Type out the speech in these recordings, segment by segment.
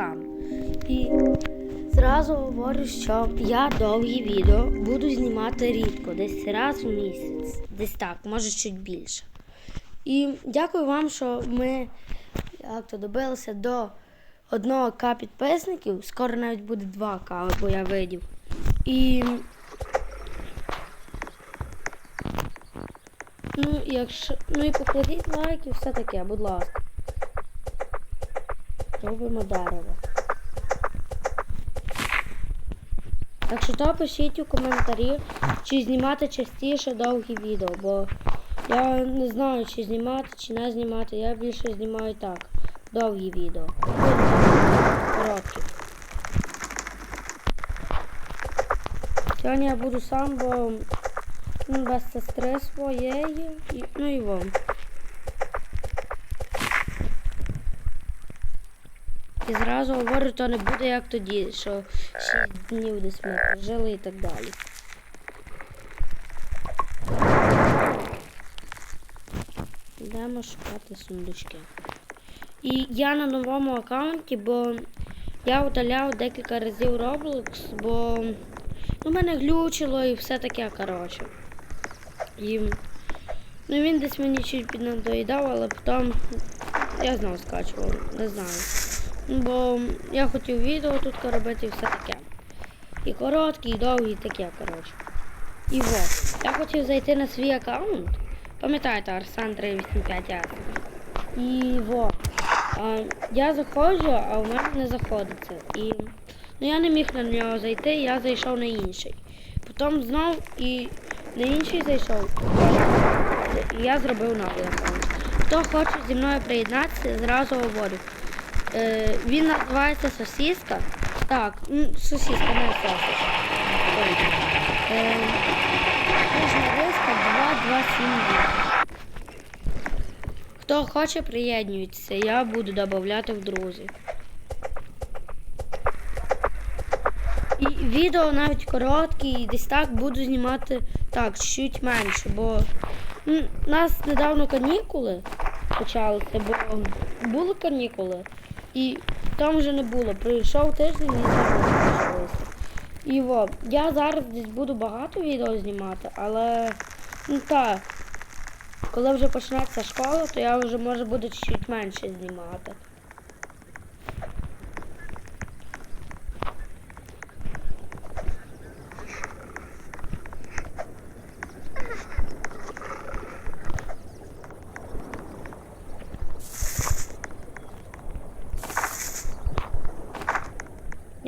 сам. І зразу говорю, що я довгі відео буду знімати рідко, десь раз в місяць, десь так, може чуть більше. І дякую вам, що ми як то добилися до 1К підписників. Скоро навіть буде 2К, бо я видів. І Ну, якщо. Ну і покладіть лайк і все таке, будь ласка. Робимо дерево. Так що то пишіть у коментарі, чи знімати частіше довгі відео, бо я не знаю, чи знімати, чи не знімати. Я більше знімаю так. Довгі відео. Короткі. Сьогодні я буду сам, бо без сестри своєї. Ну і вам. І зразу говорю, то не буде як тоді, що 6 днів десь ми прожили і так далі. Йдемо шукати сундучки. І я на новому аккаунті, бо я удаляв декілька разів Roblox, бо ну, мене глючило і все таке, коротше. І ну, він десь мені чуть піднадоїдав, але потім я знову скачував, не знаю. Бо я хотів відео тут робити і все таке. І короткі, і довгі, і таке, коротше. І вот. Я хотів зайти на свій аккаунт. Пам'ятаєте, Арсан 385 І вот. А, я заходжу, а у мене не заходиться. І ну, я не міг на нього зайти, я зайшов на інший. Потім знов і на інший зайшов. І я зробив новий аккаунт. Хто хоче зі мною приєднатися, зразу говорю. Е, він називається сосіска. Так, м, сосіска, не сосіска. Ой. Е, Кожна риска 2278. Хто хоче, приєднуйтеся, я буду додавати в друзі. І відео навіть короткі, і десь так буду знімати так, чуть менше, бо у нас недавно канікули почалися, бо були канікули, і там вже не було. Прийшов тиждень і не. І во, я зараз десь буду багато відео знімати, але ну так, коли вже почнеться школа, то я вже може буду чуть менше знімати.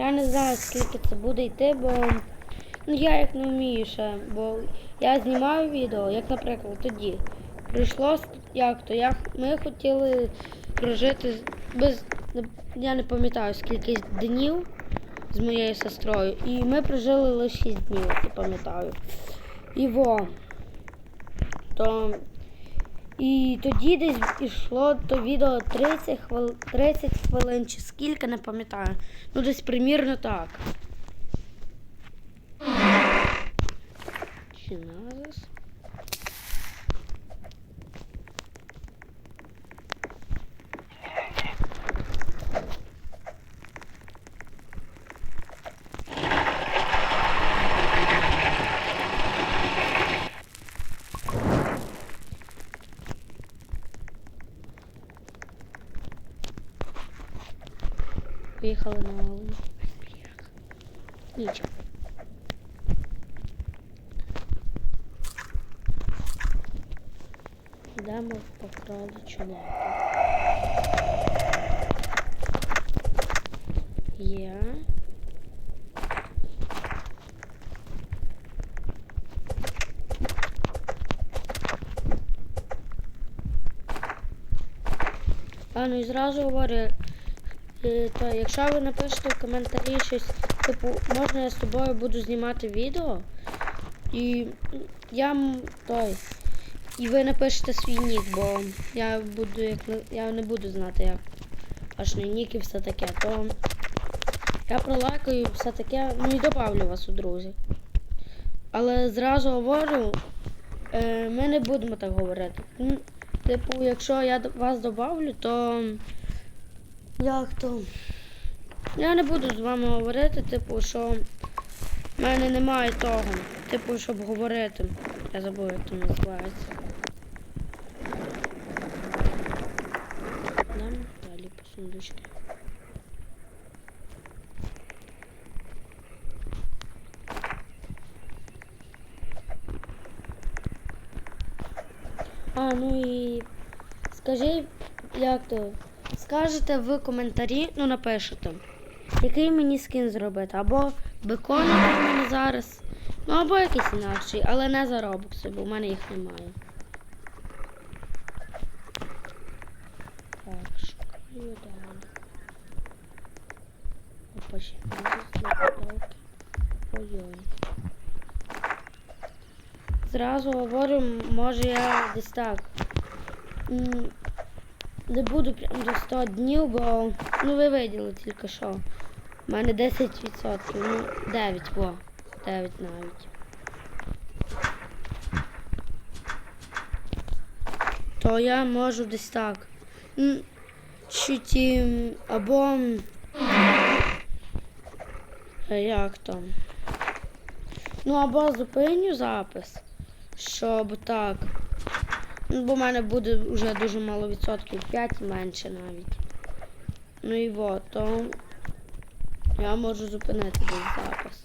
Я не знаю, скільки це буде йти, бо ну, я як не вмію ще, бо я знімаю відео, як, наприклад, тоді. Прийшло як то, як ми хотіли прожити без. Я не пам'ятаю скільки днів з моєю сестрою. І ми прожили лише 6 днів, я пам'ятаю. І во. То і тоді десь йшло то відео 30 хвилин, 30 хвилин чи скільки, не пам'ятаю. Ну десь примірно так. Чи назис? Поїхали на Нічого. Йдемо по кроличу лапу. Є. А, ну і зразу говорю, то якщо ви напишете в коментарі щось, типу, можна я з тобою буду знімати відео, і я той. І ви напишете свій нік, бо я буду як я не буду знати як аж не нік і все таке, то я пролайкаю все таке, ну і добавлю вас у друзі. Але зразу говорю, е, ми не будемо так говорити. Типу, якщо я вас добавлю, то як то Я не буду з вами говорити, типу, що в мене немає того. Типу, щоб говорити. Я забув, як це називається. Йдемо далі по сундучки. А, ну і скажіть, як то? Скажете в коментарі, ну напишете, який мені скін зробити. Або бекон, який в мене зараз, ну або якийсь інакший, але не за робокси, бо в мене їх немає. Так, шукаю далі. Ой-ой. Зразу говорю, може я десь так. Не буду прям до 100 днів, бо ну ви виділи тільки що. У мене 10%, ну 9, во. 9 навіть. То я можу десь так. Чуть або. Як там? Ну або зупиню запис, щоб так. Бо в мене буде вже дуже мало відсотків, 5 менше навіть. Ну і вот, то я можу зупинити цей запис.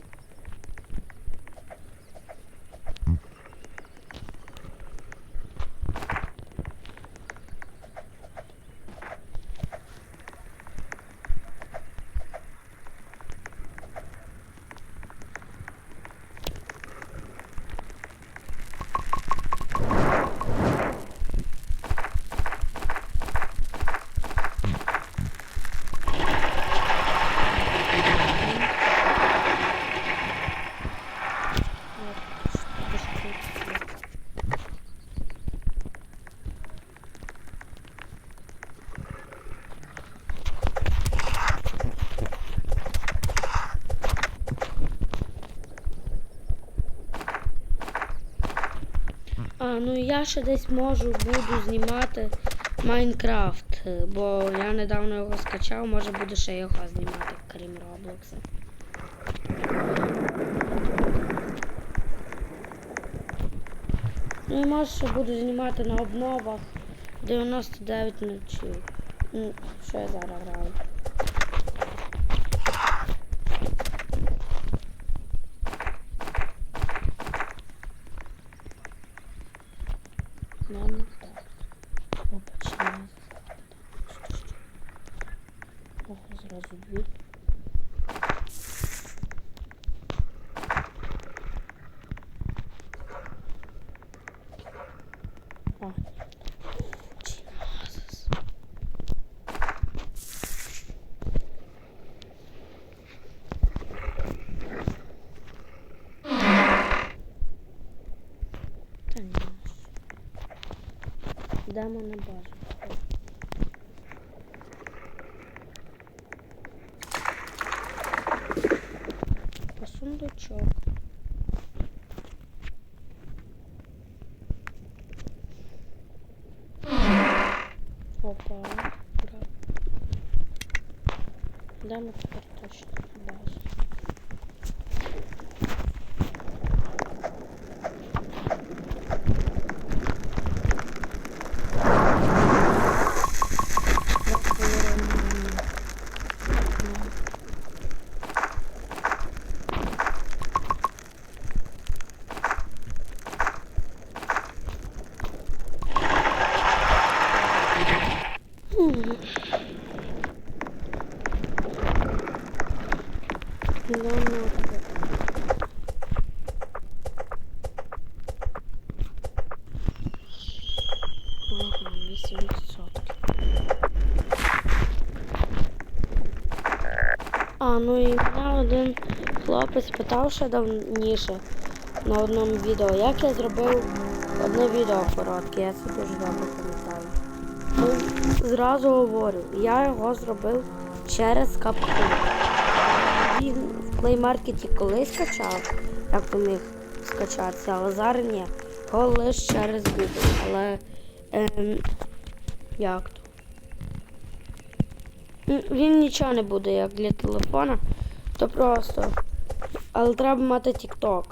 От, що тут? А, ну і я ще десь можу буду знімати Майнкрафт, е, бо я недавно його скачав, може буду ще його знімати, крім Роблокса. Ну і може ще буду знімати на обновах 99 ночів. Ну, що я зараз граю? Ладно, так. Опачне. Ого, зразу дві. А. Jesus. Та ні. Йдемо на базу. По сундучок. Опа. Ура. Йдемо тепер точно на базу. Так, повернемо. М. Йдемо тепер. Ага, 8%. А, ну і мене один хлопець питав ще давніше на одному відео, як я зробив одне відео коротке, я це дуже добре пам'ятаю. Ну, зразу говорю, я його зробив через капку. Він в Market колись скачав, як то міг скачатися, але зараз ні. Його лише через Google. Але ем, як то? Він нічого не буде, як для телефона. То просто. Але треба мати TikTok.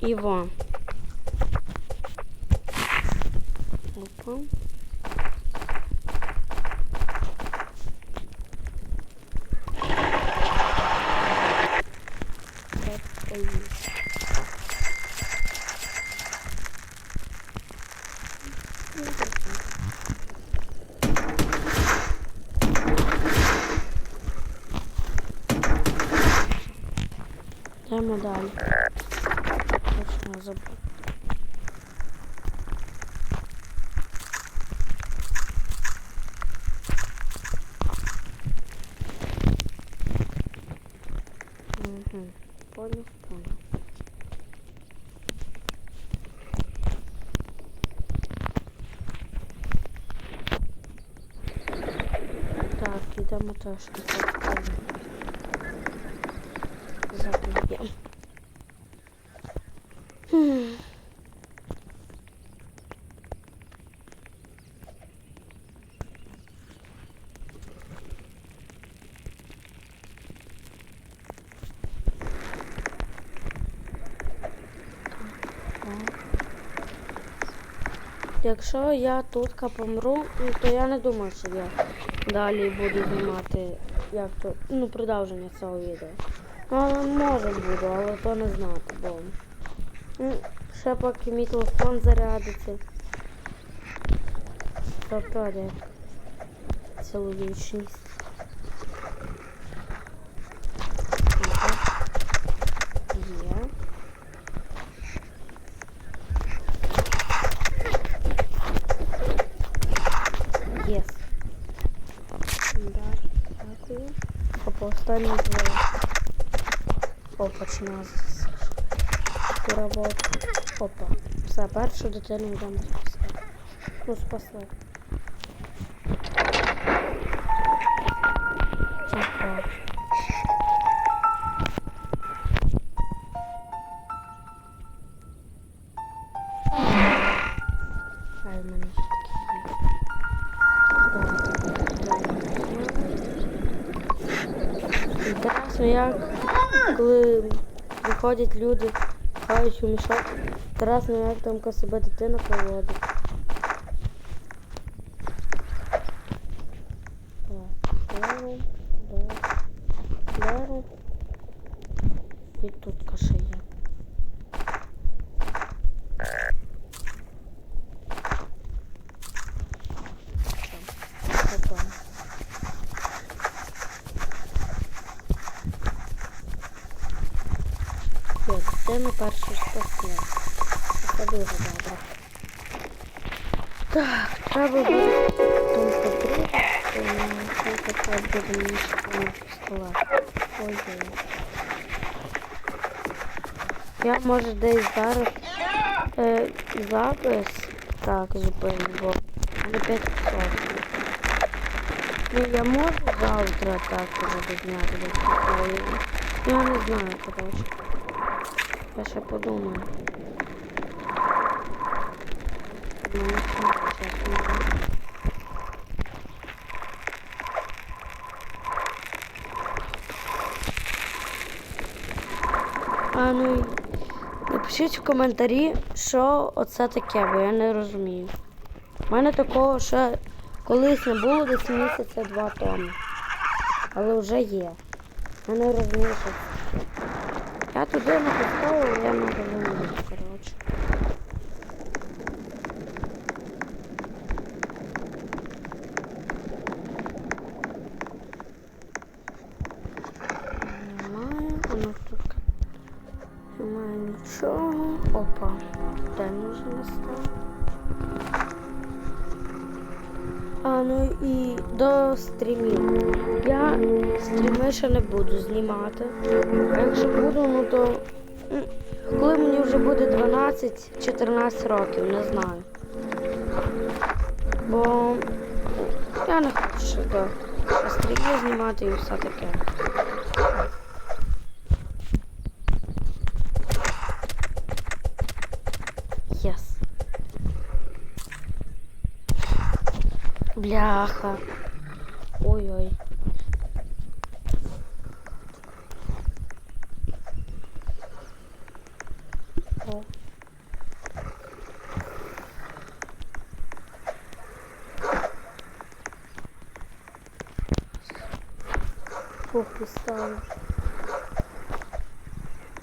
І во. Опа. Далі. Точно забув. Угу. Понял, понял. Так, ідемо трошки Якщо я тут помру, ну, то я не думаю, що я далі буду знімати як то, ну, продовження цього відео. Але може буду, але то не знати, бо ну, ще поки мій телефон зарядиться. То пройде цілу вічність. Ага. Є. Єс. Да, дякую. Опа, останні двоє. О, починає цю роботу. Опа. Все, першу дитину йдемо спасати. Ну, спасли. Опа. Хай мене ще такі є. Інтересно, як коли виходять люди, хають у мішок, інтересно, як там себе дитина поводить. Так, беру, беру, беру. І тут каша є. Опа. Дитину першу спасли. Це дуже добре. Так, треба буде тому потрібно, тому тепер буде мені пістолет. Ой-ой. Я може десь зараз е, запис так зупиню, бо на 5 часов. Ну, я можу завтра так зняти. Я не знаю, коротше. Я ще подумаю. Ну. А ну напишіть в коментарі, що оце таке, бо я не розумію. У мене такого ще колись не було десь місяця два тому. Але вже є. Я не розумію, що це. Я туди не поставила, я не розумію, коротше. Немає, воно тут немає нічого. Опа, день вже настав. А ну і до стрімів. Стріми ще не буду знімати. А якщо буду, ну то коли мені вже буде 12-14 років, не знаю. Бо я не хочу ще до стріми знімати і все таке. Єс. Бляха. Ой-ой. О. Фух, поставив.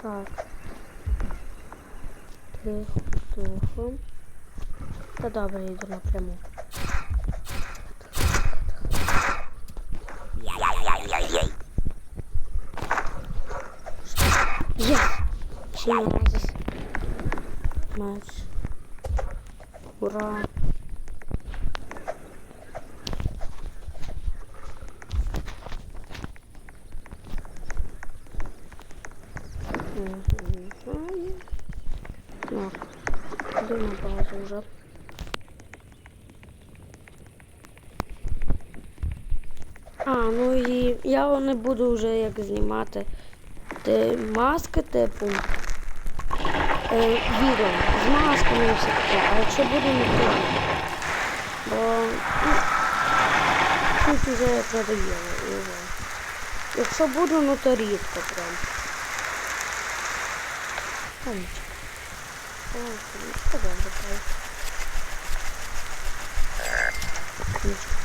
Так. Тихо, тихо. Та добре, йду напряму. Є! Ще не разис. Меч. Ура! Мгм. Так, йду на базу вже. А, ну і я не буду вже як знімати ти, маски, типу. Е, відео з масками і все таке. А якщо буду не то. Бо ну, тут вже вже. Якщо буду, ну то рідко прям. Та нічого. Добре, правда. Нічого.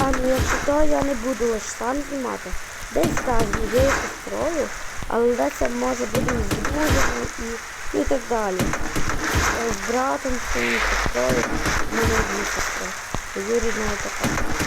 А ну якщо то я не буду лише сам знімати. Десь так, моєю сестрою, але це може бути з друзями і, ну, і так далі. З братом, з сестрою, мене дві сестри. Знає така.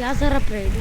Я зараз прийду.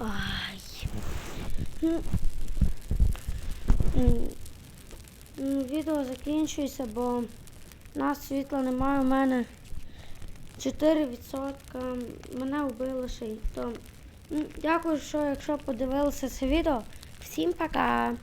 Ай. Ну, м, м, Відео закінчується, бо у нас світла немає. У мене 4%. Мене вбили ще й. Дякую, що якщо подивилися це відео. Всім пока!